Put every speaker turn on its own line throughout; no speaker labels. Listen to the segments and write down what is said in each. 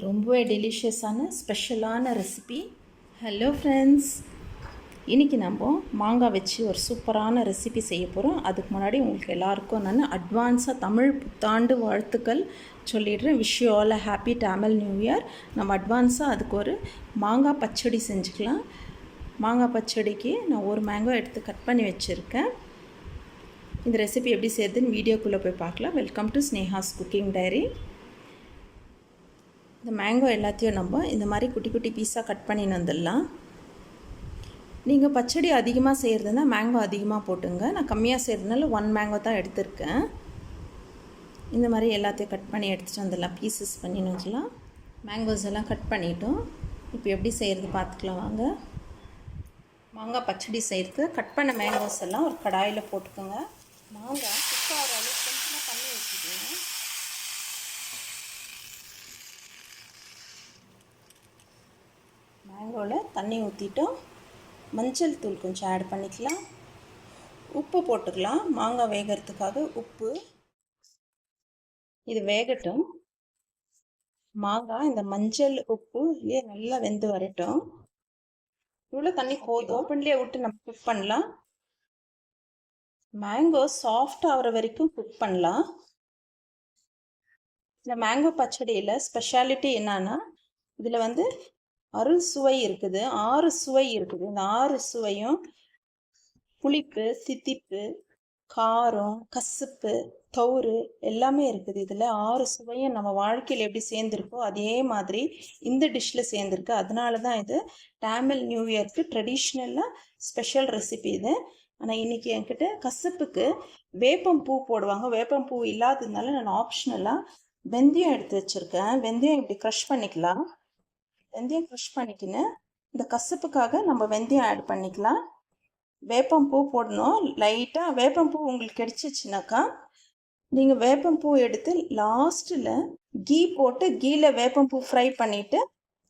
ரொம்பவே டெலிஷியஸான ஸ்பெஷலான recipe hello friends இன்றைக்கி நம்ம மாங்காய் வச்சு ஒரு சூப்பரான ரெசிபி செய்ய போகிறோம் அதுக்கு முன்னாடி உங்களுக்கு எல்லாருக்கும் நான் அட்வான்ஸாக தமிழ் புத்தாண்டு வாழ்த்துக்கள் சொல்லிடுறேன். Wish you all a happy Tamil new year நம்ம அட்வான்ஸாக அதுக்கு ஒரு மாங்காய் பச்சடி செஞ்சுக்கலாம். மாங்காய் பச்சடிக்கு நான் ஒரு மேங்கோ எடுத்து கட் பண்ணி வச்சுருக்கேன். இந்த ரெசிபி எப்படி செய்யுதுன்னு வீடியோக்குள்ளே போய் பார்க்கலாம். Welcome to Sneha's cooking diary இந்த மேங்கோ எல்லாத்தையும் நம்ம இந்த மாதிரி குட்டி குட்டி பீஸாக கட் பண்ணின்னு வந்துடலாம். நீங்கள் பச்சடி அதிகமாக செய்கிறதுனா மேங்கோ அதிகமாக போட்டுங்க. நான் கம்மியாக செய்கிறதுனால ஒன் மேங்கோ தான் எடுத்திருக்கேன். இந்த மாதிரி எல்லாத்தையும் கட் பண்ணி எடுத்துகிட்டு வந்துடலாம். பீசஸ் பண்ணின்னு வச்சுலாம் மேங்கோஸ் எல்லாம் கட் பண்ணிட்டோம். இப்போ எப்படி செய்கிறது பார்த்துக்கலாம் வாங்க. மாங்காய் பச்சடி செய்கிறது கட் பண்ண மேங்கோஸ் எல்லாம் ஒரு கடாயில் போட்டுக்கோங்க. மாங்காய் குக் ஆகிற அளவுக்கு கொஞ்சமாக தண்ணி வச்சுக்கோங்க மேங்கோவில் தண்ணி ஊற்றிட்டோம் மஞ்சள் தூள் கொஞ்சம் ஆட் பண்ணிக்கலாம். உப்பு போட்டுக்கலாம். மாங்காய் வேகிறதுக்காக உப்பு. இது வேகட்டும். மாங்காய் இந்த மஞ்சள் உப்பு இல்லையே நல்லா வெந்து வரட்டும். இவ்வளோ தண்ணி போதும் ஓப்பன்லேயே விட்டு நம்ம குக் பண்ணலாம். மேங்கோ சாஃப்ட் ஆகிற வரைக்கும் குக் பண்ணலாம். இந்த மேங்கோ பச்சடியில் ஸ்பெஷாலிட்டி என்னன்னா இதில் வந்து அருள் சுவை இருக்குது ஆறு சுவை இருக்குது. இந்த ஆறு சுவையும் புளிப்பு சித்திப்பு காரம் கசப்பு தௌறு எல்லாமே இருக்குது. இதில் ஆறு சுவையும் நம்ம வாழ்க்கையில் எப்படி சேர்ந்துருக்கோ அதே மாதிரி இந்த டிஷ்ஷில் சேர்ந்துருக்கு. அதனால தான் இது டேமில் நியூ இயர்க்கு ட்ரெடிஷ்னலாக ஸ்பெஷல் ரெசிபி இது. ஆனால் இன்றைக்கி என்கிட்ட கசப்புக்கு வேப்பம் பூ போடுவாங்க. வேப்பம் பூ இல்லாததுனால நான் ஆப்ஷனலாக வெந்தயம் எடுத்து வச்சுருக்கேன். வெந்தயம் இப்படி க்ரஷ் பண்ணிக்கலாம். வெந்தயம் க்ரஷ் பண்ணிக்கின்னு இந்த கசப்புக்காக நம்ம வெந்தயம் ஆட் பண்ணிக்கலாம். வேப்பம்பூ போடணும். லைட்டாக வேப்பம்பூ உங்களுக்கு கிடைச்சிச்சுனாக்கா நீங்கள் வேப்பம்பூ எடுத்து லாஸ்ட்டில் கீ போட்டு கீயில் வேப்பம்பூ ஃப்ரை பண்ணிவிட்டு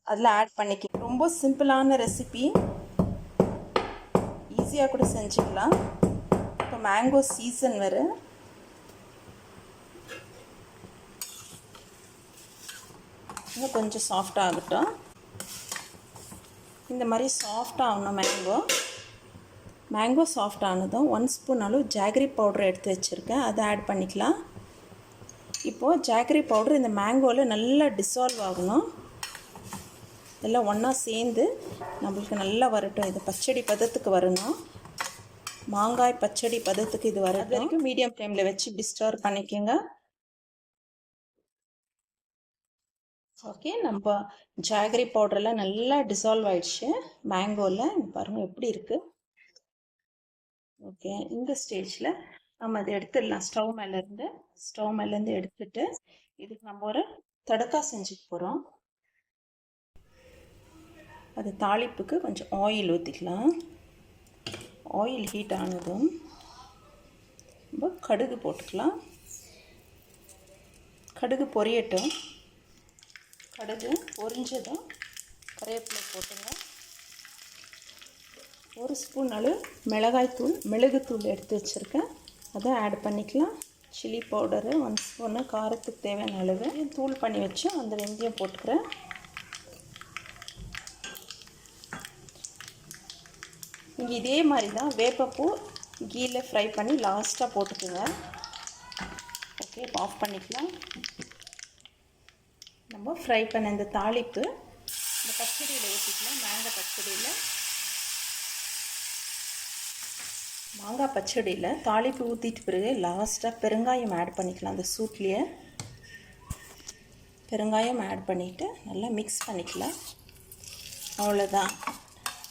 அதில் ஆட் பண்ணிக்க ரொம்ப சிம்பிளான ரெசிபி ஈஸியாக கூட செஞ்சுக்கலாம். இப்போ மேங்கோ சீசன் வேறு இன்னும் கொஞ்சம் சாஃப்டாக ஆகட்டும். இந்த மாதிரி சாஃப்டாக ஆகணும் மேங்கோ மேங்கோ சாஃப்ட் ஆனதும் ஒன் ஸ்பூன் அளவு ஜாகரி பவுடர் எடுத்து வச்சுருக்கேன். அதை ஆட் பண்ணிக்கலாம். இப்போது ஜாகரி பவுடர் இந்த மேங்கோவில் நல்லா டிசால்வ் ஆகணும். எல்லாம் ஒன்றா சேர்ந்து நம்மளுக்கு நல்லா வரட்டும். இது பச்சடி பதத்துக்கு வரணும். மாங்காய் பச்சடி பதத்துக்கு இது வர வரைக்கும் மீடியம் ஃப்ளேமில் வச்சு டிஸ்டர்ப் பண்ணிக்கோங்க. ஓகே நம்ம ஜாகரி பவுடரெல்லாம் நல்லா டிசால்வ் ஆயிடுச்சு. மேங்கோவில் பாருங்கள் எப்படி இருக்குது ஓகே இந்த ஸ்டேஜில் நம்ம அதை எடுத்துடலாம். ஸ்டவ் மேலேருந்து ஸ்டவ் மேலேருந்து எடுத்துட்டு இதுக்கு நம்ம ஒரு தடக்கா செஞ்சுக்க போகிறோம் அது தாளிப்புக்கு கொஞ்சம் ஆயில் ஊற்றிக்கலாம் ஆயில் ஹீட் ஆனதும் நம்ம கடுகு போட்டுக்கலாம். கடுகு பொரியட்டும். கடுகு பொரிஞ்சதும் கருவேப்பிலை போட்டுங்க. ஒரு ஸ்பூன் அளவு மிளகாய்த்தூள் மிளகுத்தூள் எடுத்து வச்சுருக்கேன். அதை ஆட் பண்ணிக்கலாம். சில்லி பவுடரு ஒன் ஸ்பூனு காரத்துக்கு தேவையான அளவு. தூள் பண்ணி வச்சு அந்த வெந்தயம் போட்டுக்கிறேன். இங்கே இதே மாதிரி தான் வேப்பப்பூ கீயில் ஃப்ரை பண்ணி லாஸ்ட்டாக போட்டுக்குங்க. ஓகே ஆஃப் பண்ணிக்கலாம். நம்ம ஃப்ரை பண்ண இந்த தாளிப்பு இந்த பச்சடியில் ஊற்றிக்கலாம் மேங்காய் பச்சடியில். மாங்காய் பச்சடியில் தாளிப்பு ஊற்றிட்டு பிறகு லாஸ்ட்டாக பெருங்காயம் ஆட் பண்ணிக்கலாம் அந்த சூட்லேயே. பெருங்காயம் ஆட் பண்ணிவிட்டு நல்லா மிக்ஸ் பண்ணிக்கலாம். அவ்வளோதான்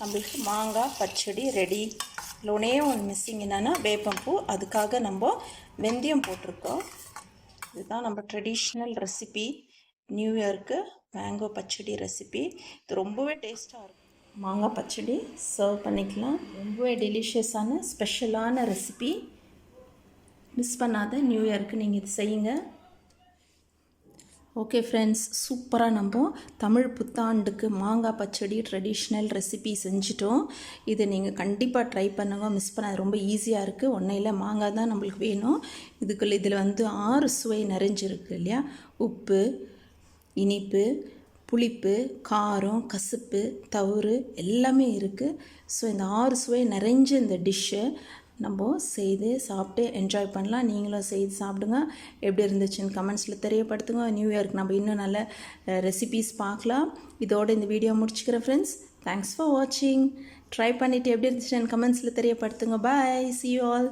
நம்மளுக்கு மாங்காய் பச்சடி ரெடி லோனே ஒன்று மிஸ்ஸிங் என்னென்னா வேப்பம்பூ அதுக்காக நம்ம வெந்தயம் போட்டிருக்கோம். இதுதான் நம்ம ட்ரெடிஷ்னல் ரெசிபி நியூ இயர்க்கு மேங்கோ பச்சடி ரெசிபி இது ரொம்பவே டேஸ்ட்டாக இருக்கும். மாங்காய் பச்சடி சர்வ் பண்ணிக்கலாம். ரொம்பவே டெலிஷியஸான ஸ்பெஷலான ரெசிபி மிஸ் பண்ணாத நியூ இயர்க்கு நீங்கள் இது செய்யுங்க. ஓகே ஃப்ரெண்ட்ஸ் சூப்பராக நம்ம தமிழ் புத்தாண்டுக்கு மாங்காய் பச்சடி ட்ரெடிஷ்னல் ரெசிபி செஞ்சிட்டோம். இது நீங்கள் கண்டிப்பாக ட்ரை பண்ணுங்க. மிஸ் பண்ணாது ரொம்ப ஈஸியாக இருக்குது ஒன்றையில் மாங்காய் தான் நம்மளுக்கு வேணும். இதுக்குள்ள இதில் வந்து ஆறு சுவை நிறைஞ்சிருக்கு இல்லையா? உப்பு இனிப்பு புளிப்பு காரம் கசப்பு தவறு எல்லாமே இருக்குது ஸோ இந்த ஆறு சுவை நிறைஞ்ச இந்த டிஷ்ஷை நம்ம செய்து சாப்பிட்டு என்ஜாய் பண்ணலாம். நீங்களும் செய்து சாப்பிடுங்க. எப்படி இருந்துச்சுன்னு கமெண்ட்ஸில் தெரியப்படுத்துங்க. நியூ இயர்க்கு நம்ம இன்னும் நல்ல ரெசிபீஸ் பார்க்கலாம். இதோட இந்த வீடியோ முடிச்சுக்கிறேன் ஃப்ரெண்ட்ஸ் தேங்க்ஸ் ஃபார் வாட்சிங் ட்ரை பண்ணிவிட்டு எப்படி இருந்துச்சுன்னு கமெண்ட்ஸில் தெரியப்படுத்துங்க. பாய் சி ஆல்